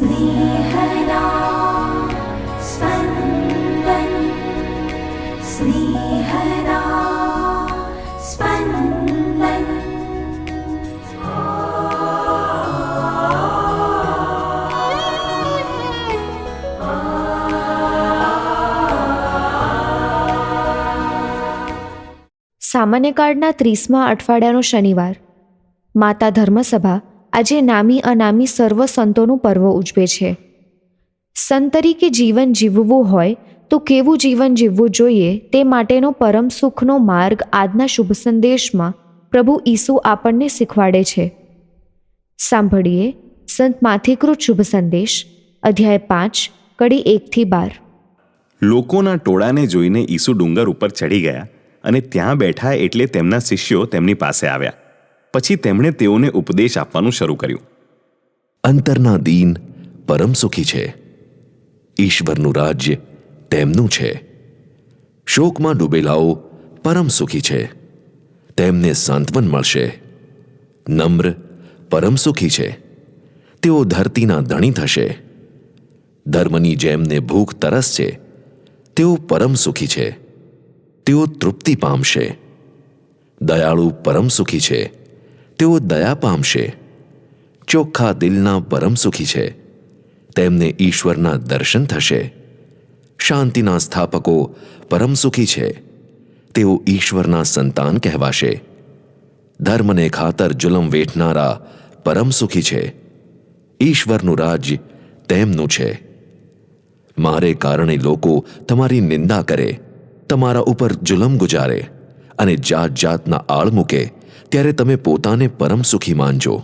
स्नेहदा स्पन्दन् स्नेहदा स्पन्दन् સામાન્ય કાળના ત્રીસમા અઠવાડિયાનો શનિવાર માતા ધર્મસભા આજે નામી અનામી સર્વ સંતોનું પર્વ ઉજવે છે. સંત તરીકે જીવન જીવવું હોય તો કેવું જીવન જીવવું જોઈએ તે માટેનો પરમ સુખનો માર્ગ આજના શુભ સંદેશમાં પ્રભુ ઈસુ આપણને શીખવાડે છે. સાંભળીએ સંત માથિકૃત શુભ સંદેશ, અધ્યાય પાંચ, કડી એકથી બાર. લોકોના ટોળાને જોઈને ઈસુ ડુંગર ઉપર ચડી ગયા અને ત્યાં બેઠા એટલે તેમના શિષ્યો તેમની પાસે આવ્યા. પછી તેમણે તેઓને ઉપદેશ આપવાનું શરૂ કર્યું. અંતરના દીન પરમ સુખી છે. ઈશ્વરનું રાજ્ય તેમનું છે. શોકમાં ડૂબેલાઓ પરમ સુખી છે. તેમને સાંત્વન મળશે. નમ્ર, પરમ સુખી છે. તેઓ ધરતીના ધણી થશે. ધર્મની જેમને ભૂખ તરસ છે, તેઓ પરમ સુખી છે. તેઓ તૃપ્તિ પામશે. દયાળુ પરમ સુખી છે. તેઓ દયા પામશે. ચોખ્ખા દિલના પરમ સુખી છે. તેમને ઈશ્વરના દર્શન થશે. શાંતિના સ્થાપકો પરમ સુખી છે. તેઓ ઈશ્વરના સંતાન કહેવાશે. ધર્મને ખાતર જુલમ વેઠનારા પરમ સુખી છે. ઈશ્વરનું રાજ્ય તેમનું છે. મારે કારણે લોકો તમારી નિંદા કરે, તમારા ઉપર જુલમ ગુજારે અને જાત જાતના આળ મૂકે. ત્યારે તમે પોતાને પરમ સુખી માનજો.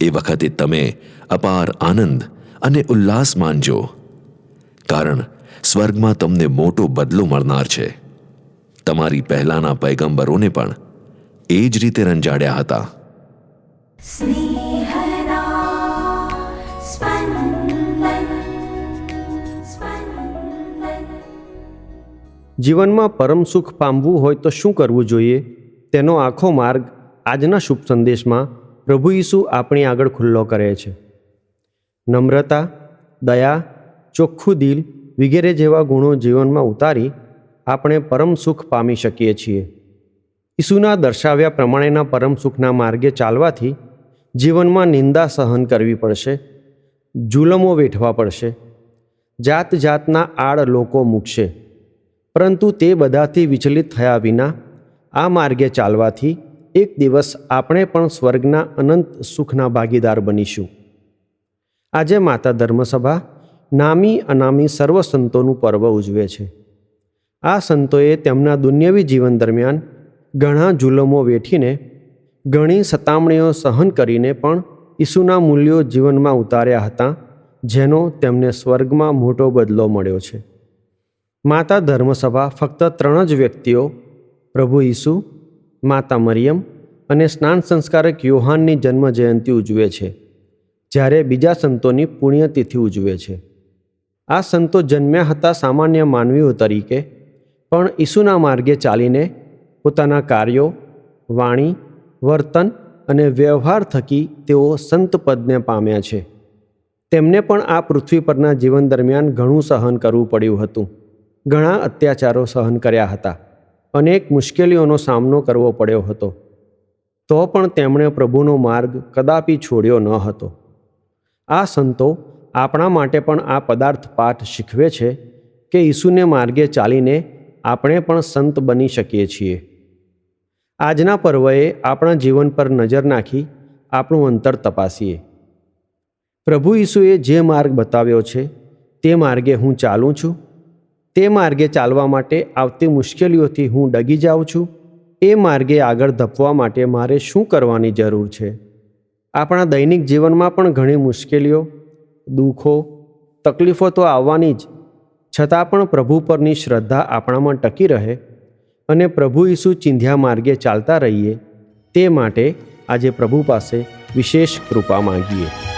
એ વખતે તમે અપાર આનંદ અને ઉલ્લાસ માનજો. કારણ સ્વર્ગમાં તમને મોટો બદલો મળનાર છે. તમારી પહેલાના પૈગંબરોને પણ એ જ રીતે રંજાડ્યા હતા. જીવનમાં પરમ સુખ પામવું હોય તો શું કરવું જોઈએ? તેનો આખો માર્ગ આજના શુભ સંદેશમાં પ્રભુ ઈસુ આપણી આગળ ખુલ્લો કરે છે. નમ્રતા, દયા, ચોખ્ખું દિલ વગેરે જેવા ગુણો જીવનમાં ઉતારી આપણે પરમ સુખ પામી શકીએ છીએ. ઈસુના દર્શાવ્યા પ્રમાણેના પરમ સુખના માર્ગે ચાલવાથી જીવનમાં નિંદા સહન કરવી પડશે, જુલમો વેઠવા પડશે જાત જાતના આડ લોકો મૂકશે. પરંતુ તે બધાથી વિચલિત થયા વિના આ માર્ગે ચાલવાથી એક દિવસ આપણે પણ સ્વર્ગના અનંત સુખના ભાગીદાર બનીશું. આજે માતા ધર્મસભા નામી અનામી સર્વ સંતોનું પર્વ ઉજવે છે. આ સંતોએ તેમના દુન્યવી જીવન દરમિયાન ઘણા જુલમો વેઠીને ઘણી સતામણીઓ સહન કરીને પણ ઈસુના મૂલ્યો જીવનમાં ઉતાર્યા હતા, જેનો તેમને સ્વર્ગમાં મોટો બદલો મળ્યો છે. માતા ધર્મસભા ફક્ત ત્રણ જ વ્યક્તિઓ પ્રભુ ઈસુ, માતા મરિયમ અને સ્નાન સંસ્કારક યોહાનની જન્મ જયંતિ ઉજવે છે, જ્યારે બીજા સંતોની પુણ્યતિથિ ઉજવે છે. આ સંતો જન્મ્યા હતા સામાન્ય માનવીઓ તરીકે, પણ ઈસુના માર્ગે ચાલીને પોતાના કાર્યો, વાણી, વર્તન અને વ્યવહાર થકી તેઓ સંત પદને પામ્યા છે. તેમને પણ આ પૃથ્વી પરના જીવન દરમિયાન ઘણું સહન કરવું પડ્યું હતું. ઘણા અત્યાચારો સહન કર્યા હતા. અનેક મુશ્કેલીઓનો સામનો કરવો પડ્યો હતો. તો પણ તેમણે પ્રભુનો માર્ગ કદાપી છોડ્યો ન હતો. આ સંતો આપણા માટે પણ આ પદાર્થ પાઠ શીખવે છે કે ઈસુને માર્ગે ચાલીને આપણે પણ સંત બની શકીએ છીએ. આજના પર્વએ આપણા જીવન પર નજર નાખી આપણું અંતર તપાસીએ. પ્રભુ ઈસુએ જે માર્ગ બતાવ્યો છે તે માર્ગે હું ચાલું છું. તે માર્ગે ચાલવા માટે આવતી મુશ્કેલીઓથી હું ડગી જાઉં છું. એ માર્ગે આગળ ધપવા માટે મારે શું કરવાની જરૂર છે? આપણા દૈનિક જીવનમાં પણ ઘણી મુશ્કેલીઓ, દુઃખો, તકલીફો તો આવવાની જ. છતાં પણ પ્રભુ પરની શ્રદ્ધા આપણામાં ટકી રહે અને પ્રભુ ઈસુ ચિંધ્યા માર્ગે ચાલતા રહીએ તે માટે આજે પ્રભુ પાસે વિશેષ કૃપા માંગીએ.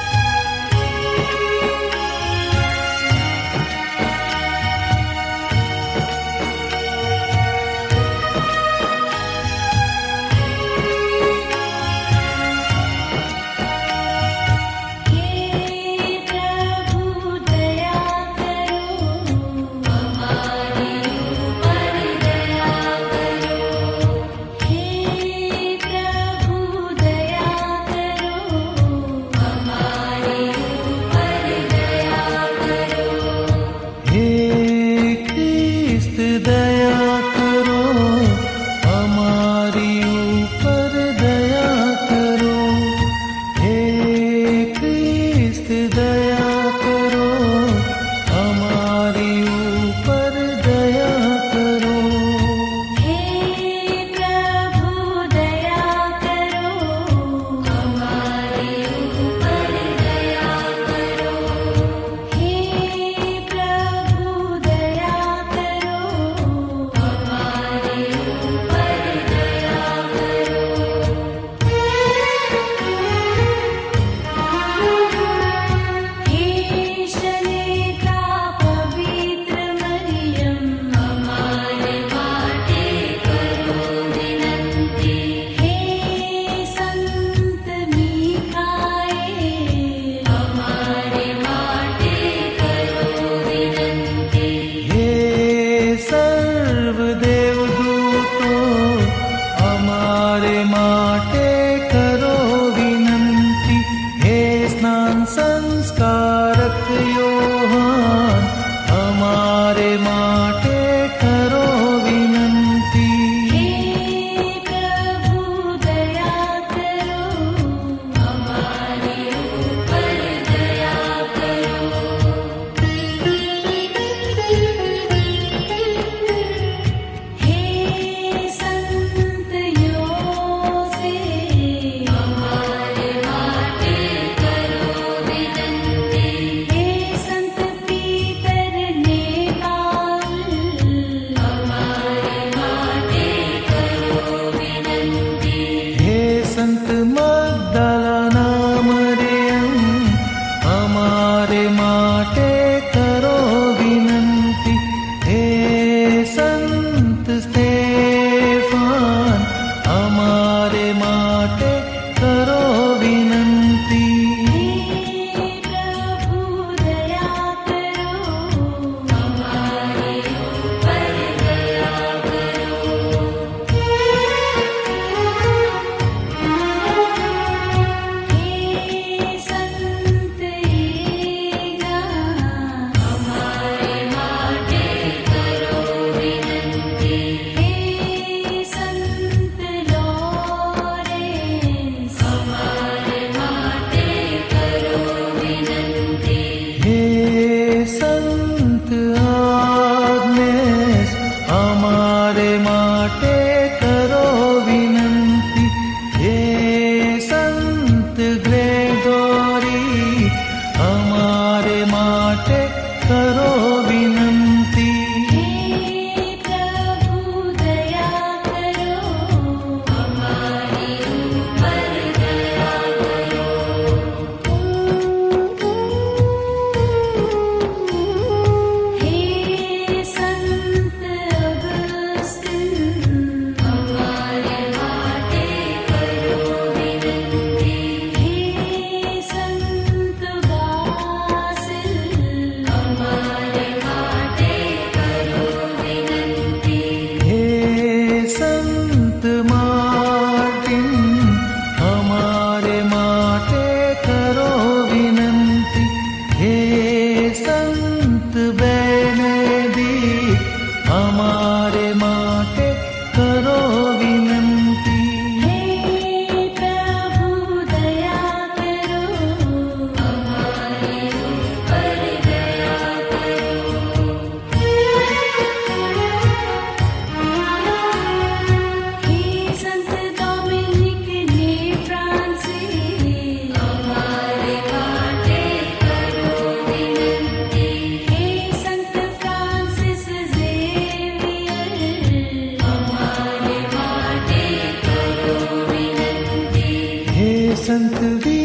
to be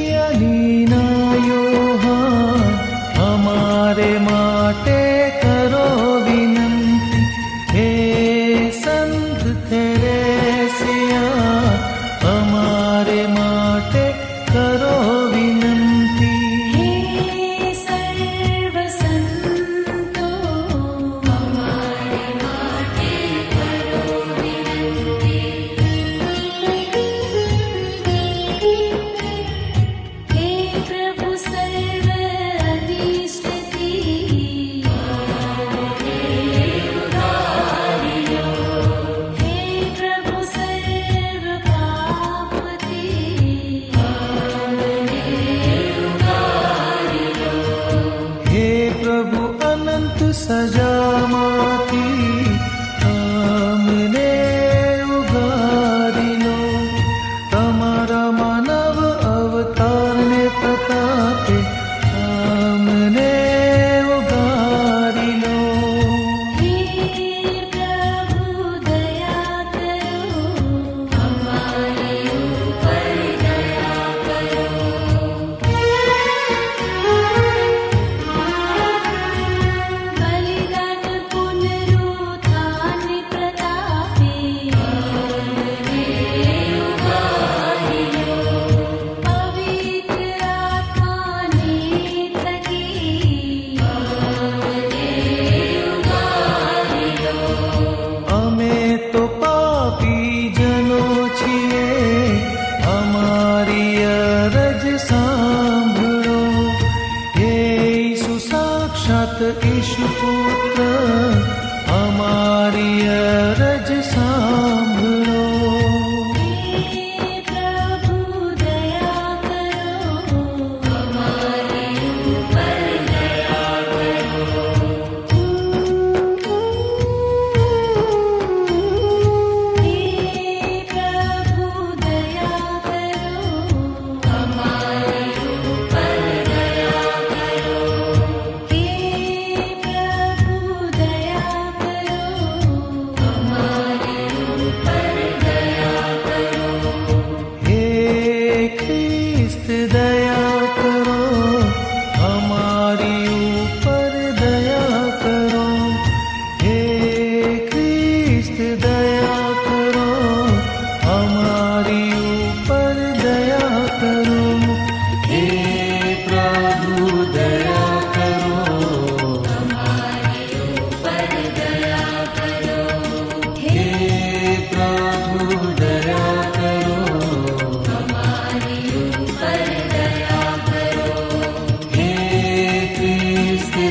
सजामा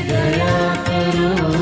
દયા કરો.